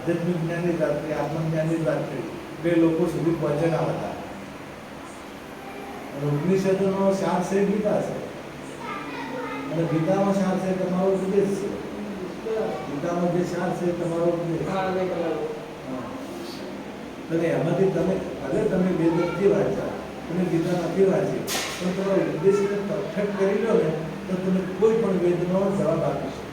આધ્યાત્મિક જ્ઞાનની વાત કરી આત્મજ્ઞાનની વાત કરી બે લોકો સુધી પહોંચેલા હતા. અને ઉપનિષદોનો સાર છે ગીતા છે. અને ગીતાનો સાર છે તમારો ઉપદેશ છે. ગીતાનો જે સાર છે તમારો ઉપદેશ. અને એમાંથી તમે ભલે તમે વેદ નથી વાંચ્યા તમે ગીતા નથી વાંચી પણ તમારો ઉદ્દેશને પરફેક્ટ કરી લો ને તો તમે કોઈ પણ વેદનો જવાબ આપી શકો.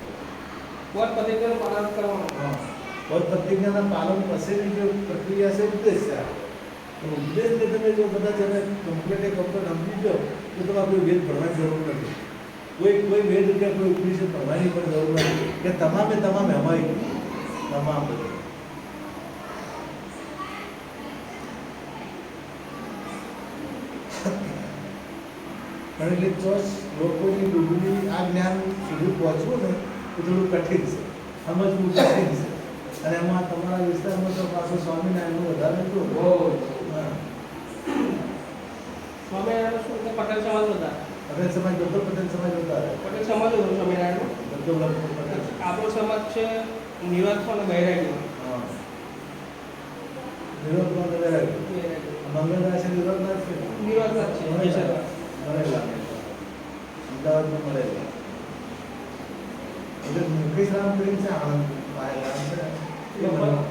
પોત પદ્ધતિનું પાલન કરવાનું? પદ પ્રતિજ્ઞાના પાલન પછીની જે પ્રક્રિયા છે ઉપદેશ છે. તો ઉપદેશને તમે જો બધા તમે કમ્પ્લીટ કમ્પ્લેટ સમજી જાઓ તો તમારે કોઈ વેદ ભણવાની જરૂર નથી કોઈ કોઈ વેદ કે કોઈ ઉપનિષદ ભણવાની પણ જરૂર નથી કે તમામે તમામ અમારી તમામ બધું પણ એટલે ચોસ લોકોની ડૂબની આ જ્ઞાન સુધી પહોંચવું ને એ થોડું કઠિન છે સમજવું કઠિન છે અને એમાં તમારા વિસ્તારમાં તો પાછું સ્વામિનારાયણનું વધારે તો સ્વામિનારાયણ પટેલ સમાજ હતા પટેલ સમાજ બધો પટેલ સમાજ વધારે. પટેલ સમાજ હતો સ્વામિનારાયણ બધો આપણો સમાજ છે નિવાસો અને બૈરાગી હા. વિરોધમાં તો છે વિરોધનાથ છે? નિવાસના છે મળેલા અમદાવાદમાં મળેલા એટલે મુકેશ રામ કરીને છે આણંદ છે Thank you.